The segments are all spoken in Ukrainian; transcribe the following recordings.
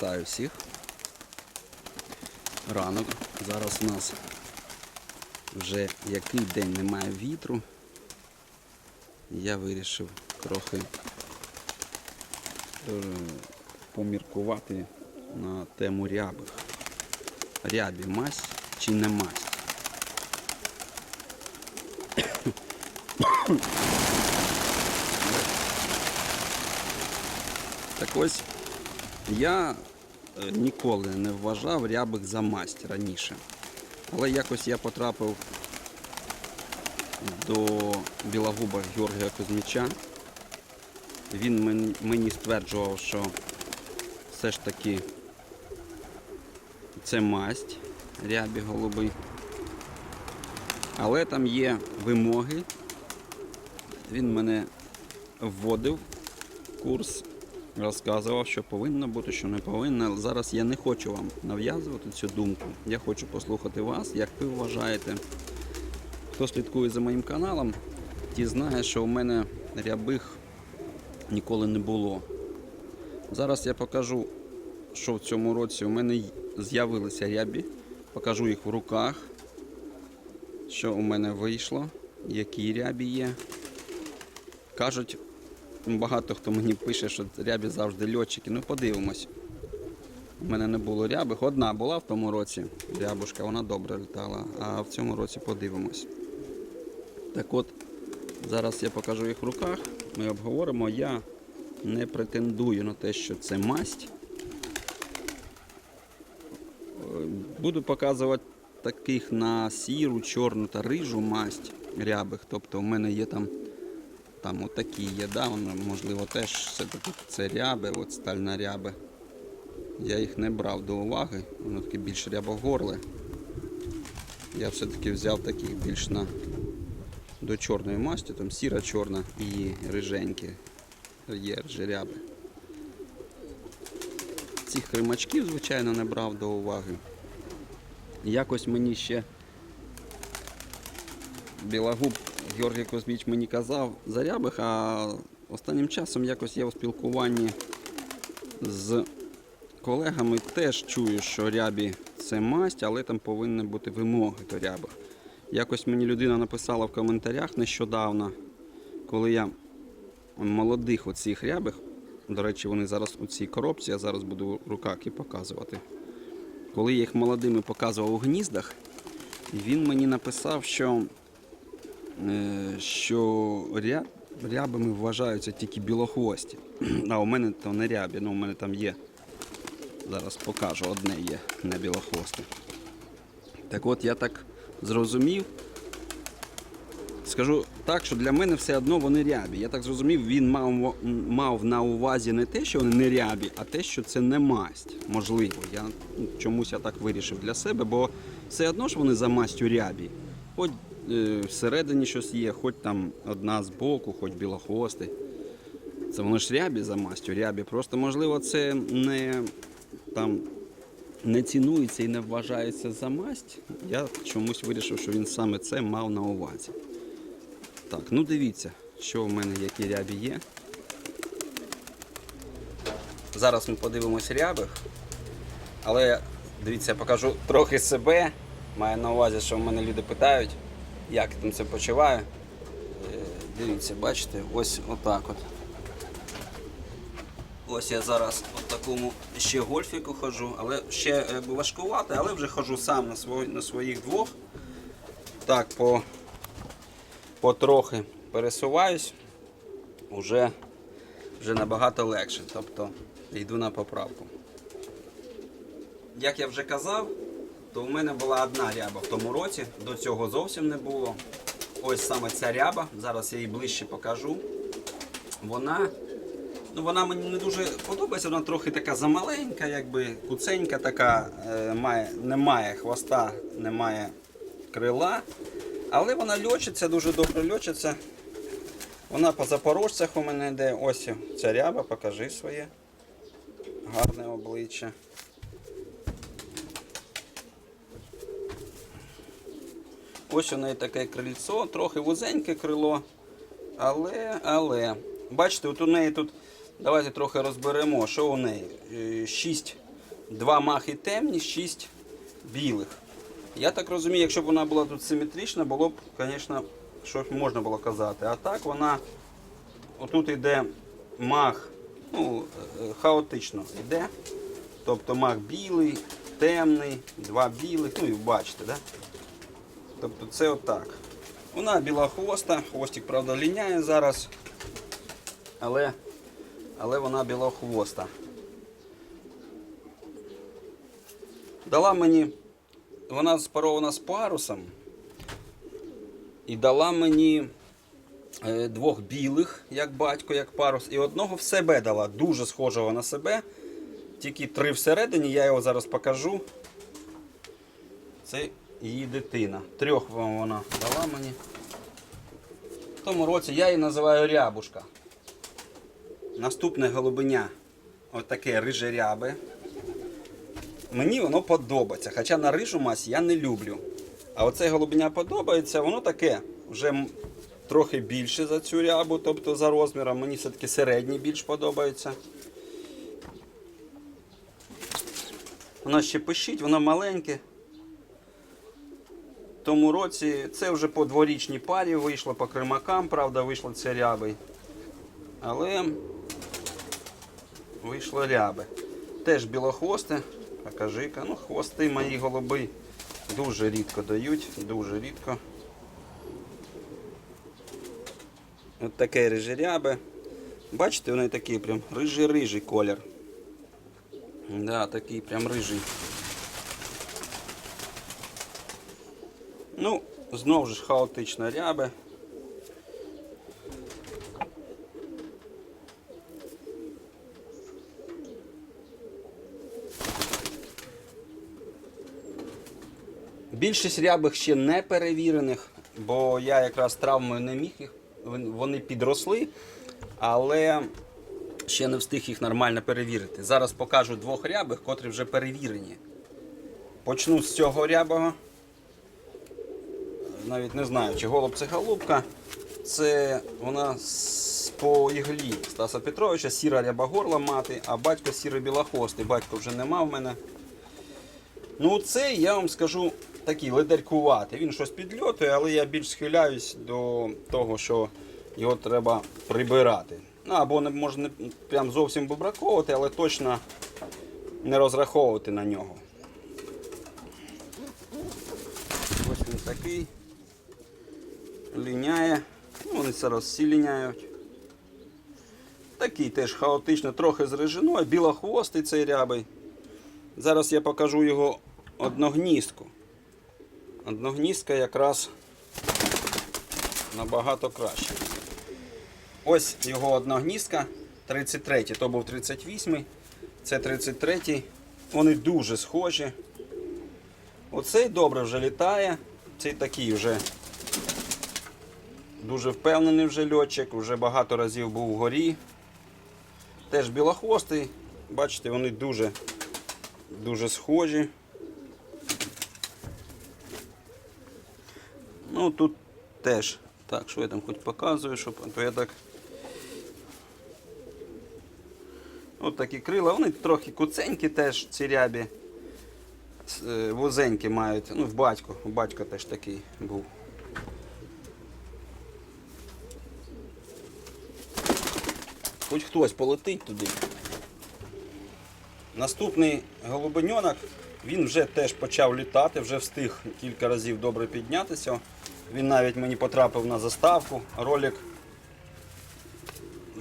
Вітаю всіх. Ранок. Зараз у нас вже який день немає вітру. Я вирішив трохи е, поміркувати на тему рябих. Рябі масть чи не масть? Так ось я ніколи не вважав рябих за масть раніше. Але якось я потрапив до білогуба Георгія Кузьміча. Він мені, стверджував, що все ж таки це масть рябі голуби. Але там є вимоги. Він мене вводив в курс розказував, що повинно бути, що не повинно. Зараз я не хочу вам нав'язувати цю думку. Я хочу послухати вас, як ви вважаєте. Хто слідкує за моїм каналом, ті знає, що у мене рябих ніколи не було. Зараз я покажу, що в цьому році у мене з'явилися рябі. Покажу їх в руках, що у мене вийшло, які рябі є. Кажуть, Багато хто мені пише, що рябі завжди льотчики. Ну подивимось. У мене не було рябих. Одна була в тому році рябушка, вона добре літала, а в цьому році подивимось. Так от, зараз я покажу їх в руках, ми обговоримо. Я не претендую на те, що це масть. Буду показувати таких на сіру, чорну та рижу масть рябих. Тобто у мене є там там отакі є, да, воно, можливо, теж все-таки це ряби, от стальна ряби. Я їх не брав до уваги, воно таке більш рябогорле. Я все-таки взяв таких більш на до чорної масті, там сіра чорна і риженькі є ржиряби. Цих кримачків, звичайно, не брав до уваги. Якось мені ще Білогуб Георгій Кузьміч мені казав за рябих, а останнім часом якось я у спілкуванні з колегами теж чую, що рябі це масть, але там повинні бути вимоги до рябих. Якось мені людина написала в коментарях нещодавно, коли я молодих оцих рябих, до речі, вони зараз у цій коробці, я зараз буду в руках і показувати. Коли я їх молодими показував у гніздах, він мені написав, що що ря- рябами вважаються тільки білохвості. А у мене то не рябі, ну у мене там є. Зараз покажу, одне є, не білохвосте. Так от я так зрозумів. Скажу так, що для мене все одно вони рябі. Я так зрозумів, він мав, мав на увазі не те, що вони не рябі, а те, що це не масть. Можливо. Я ну, чомусь я так вирішив для себе, бо все одно ж вони за мастю рябі. Хоч е, всередині щось є, хоч там одна з боку, хоч білохвостий. Це воно ж рябі за мастю, рябі. Просто можливо це не там не цінується і не вважається за масть. Я чомусь вирішив, що він саме це мав на увазі. Так, ну дивіться, що в мене які рябі є. Зараз ми подивимося рябих. Але дивіться, я покажу трохи себе. Маю на увазі, що в мене люди питають, як там це почуваю. Е, Дивіться, бачите, ось отак от. Ось я зараз в такому ще гольфіку ходжу, але ще е, важкувати, але вже ходжу сам на, свої, на своїх двох. Так, по, потрохи пересуваюсь, вже, вже набагато легше. Тобто йду на поправку. Як я вже казав, то в мене була одна ряба в тому році, до цього зовсім не було. Ось саме ця ряба, зараз я її ближче покажу. Вона Ну, вона мені не дуже подобається, вона трохи така замаленька, якби куценька така, е, має, не має хвоста, не має крила. Але вона льочиться, дуже добре льочиться. Вона по запорожцях у мене йде. Ось ця ряба, покажи своє гарне обличчя. Ось у неї таке крильцо, трохи вузеньке крило. Але, але, бачите, от у неї тут, давайте трохи розберемо, що у неї. Е, Шість два махи темні, шість білих. Я так розумію, якщо б вона була тут симетрична, було б, звісно, що можна було казати. А так вона отут йде мах, ну, е, хаотично йде. Тобто мах білий, темний, два білих, ну і бачите, да? Тобто це отак. Вона біла хвоста, хвостик, правда, ліняє зараз, але, але вона білохвоста. Дала мені, вона спарована з парусом і дала мені е, двох білих, як батько, як парус, і одного в себе дала, дуже схожого на себе. Тільки три всередині, я його зараз покажу. Це її дитина. Трьох вам вона дала мені. В тому році я її називаю рябушка. Наступне голубеня. Отаке риже рябе. Мені воно подобається. Хоча на рижу мазь я не люблю. А оце голубеня подобається, воно таке вже трохи більше за цю рябу, тобто за розміром. Мені все-таки середній більш подобається. Воно ще пищить, воно маленьке. Тому році це вже по дворічній парі вийшло, по кримакам, правда, вийшло це ряби. Але вийшло ряби. Теж білохвосте, покажи-ка. Ну, хвости мої голуби дуже рідко дають, дуже рідко. От таке рижерябе. Бачите, вони такий прям рижий-рижий колір. Да, такий прям рижий. Ну, знову ж хаотично рябе. Більшість рябих ще не перевірених, бо я якраз травмою не міг їх. Вони підросли, але ще не встиг їх нормально перевірити. Зараз покажу двох рябих, котрі вже перевірені. Почну з цього рябого. Навіть не знаю, чи голуб це голубка. Це вона по іглі Стаса Петровича, сіра рябогорла мати, а батько сірий білохвостий. Батько вже нема в мене. Ну, цей, я вам скажу, такий ледеркуватий. Він щось підльотує, але я більш схиляюсь до того, що його треба прибирати. Ну, або не може не прям зовсім вибраковувати, але точно не розраховувати на нього. Ось він такий. Ліняє. Ну, вони зараз всі ліняють. Такий теж хаотично, трохи з режиною, білохвостий цей рябий. Зараз я покажу його одногніздку. Одногніздка якраз набагато краще. Ось його одногніздка 33, то був 38, це 33. Вони дуже схожі. Оцей добре вже літає, цей такий вже дуже впевнений вже льотчик, вже багато разів був вгорі. Теж білохвостий, бачите, вони дуже дуже схожі. Ну тут теж. Так, що я там хоч показую, щоб то я так. От такі крила, вони трохи куценькі теж, ці рябі. Е, Вузенькі мають. Ну, в батько. У батька теж такий був. Хоч хтось полетить туди. Наступний голубеньонок, він вже теж почав літати, вже встиг кілька разів добре піднятися. Він навіть мені потрапив на заставку. Ролик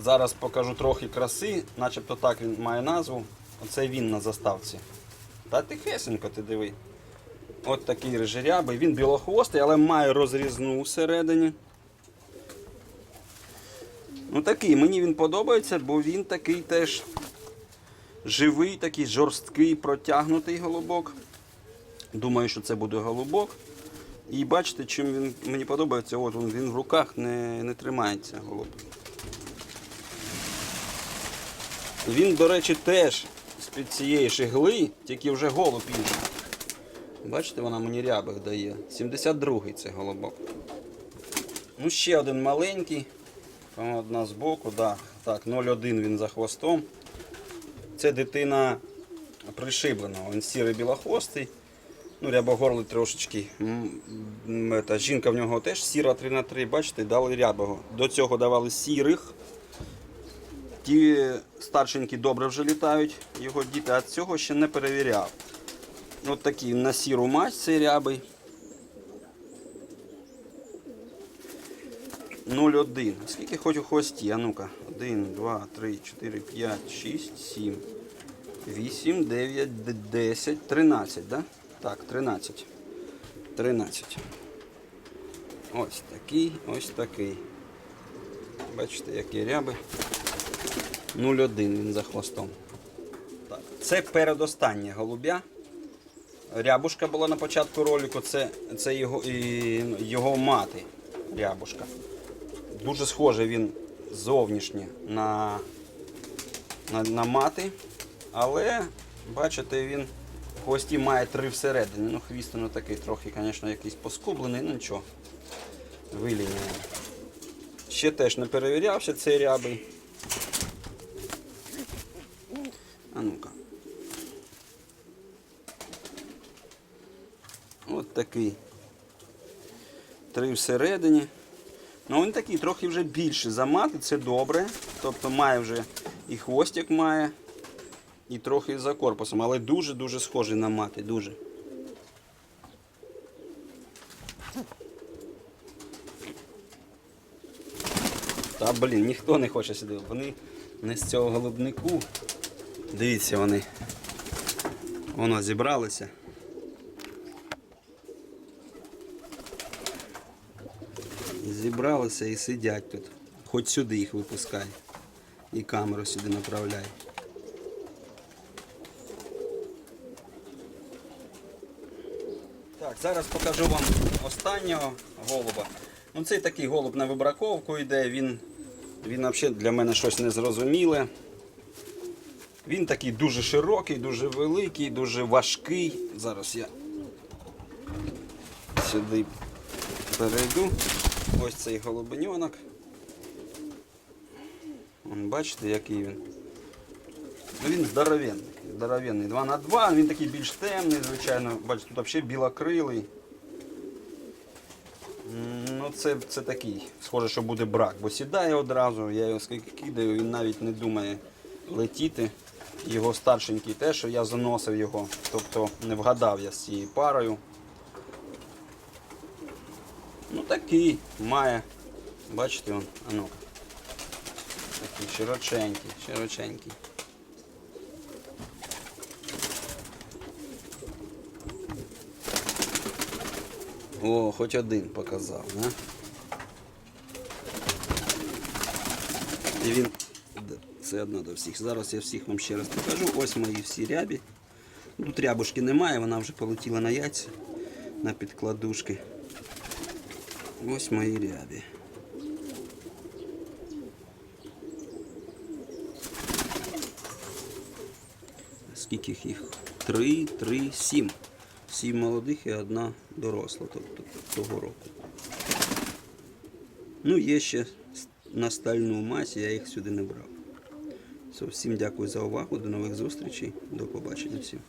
зараз покажу трохи краси, начебто так він має назву. Оце він на заставці. Та тихесенько ти диви. От такий режирябий. Він білохвостий, але має розрізну всередині. Ну такий, мені він подобається, бо він такий теж живий, такий жорсткий, протягнутий голубок. Думаю, що це буде голубок. І бачите, чим він мені подобається, от він, він в руках не, не тримається голуб. Він, до речі, теж з-під цієї ж ігли, тільки вже голуб інший. Бачите, вона мені рябих дає. 72-й це голубок. Ну, ще один маленький. Одна збоку, да. так, 0,1 він за хвостом. Це дитина пришибленого. Він сірий білохвостий. Ну, рябогорлий трошечки. М, жінка в нього теж сіра 3 на 3 бачите, дали рябого. До цього давали сірих. Ті старшенькі добре вже літають, його діти, а цього ще не перевіряв. От такий на сіру мать цей рябий. 0,1. Скільки хоч у хвості? А ну-ка. 1, 2, 3, 4, 5, 6, 7, 8, 9, 10, 13, да? Так, 13. 13. Ось такий, ось такий. Бачите, які ряби. 0,1 він за хвостом. Так. Це передостання голубя. Рябушка була на початку ролику, це, це його, і, його мати рябушка. Дуже схожий він зовнішнє на, на, на мати, але бачите, він в хвості має три всередині. Ну, хвіст ну, такий трохи, звісно, якийсь поскублений, ну нічого. Виліняє. Ще теж не перевірявся цей рябий. А ну-ка. От такий. Три всередині. Ну він такий трохи вже більший за мати, це добре. Тобто має вже і хвостик має, і трохи за корпусом, але дуже-дуже схожий на мати, дуже. Та блін, ніхто не хоче сюди. Вони не з цього голубнику. Дивіться вони. Воно зібралися. Зібралися і сидять тут. Хоч сюди їх випускай. І камеру сюди направляй. Так, зараз покажу вам останнього голуба. Ну, цей такий голуб на вибраковку йде, він, він взагалі для мене щось незрозуміле. Він такий дуже широкий, дуже великий, дуже важкий. Зараз я сюди перейду. Ось цей голубеньонок. Вон, бачите, який він. Ну, він здоровенний. Здоровенний. 2 на 2 він такий більш темний, звичайно. Бачите, тут взагалі білокрилий. Ну, це, це такий. Схоже, що буде брак, бо сідає одразу, я його скільки кидаю, він навіть не думає летіти. Його старшенький теж, що я заносив його, тобто не вгадав я з цією парою. Ну такий має. Бачите он, а ну. Такий широченький, широченький. О, хоч один показав, не? І він все одно до всіх. Зараз я всіх вам ще раз покажу. Ось мої всі рябі. Тут рябушки немає, вона вже полетіла на яйця, на підкладушки. Ось мої рябі. Скільки їх? Три, три, сім. Сім молодих і одна доросла, тобто того року. Ну, є ще на стальну масі, я їх сюди не брав. Всім дякую за увагу, до нових зустрічей, до побачення всім.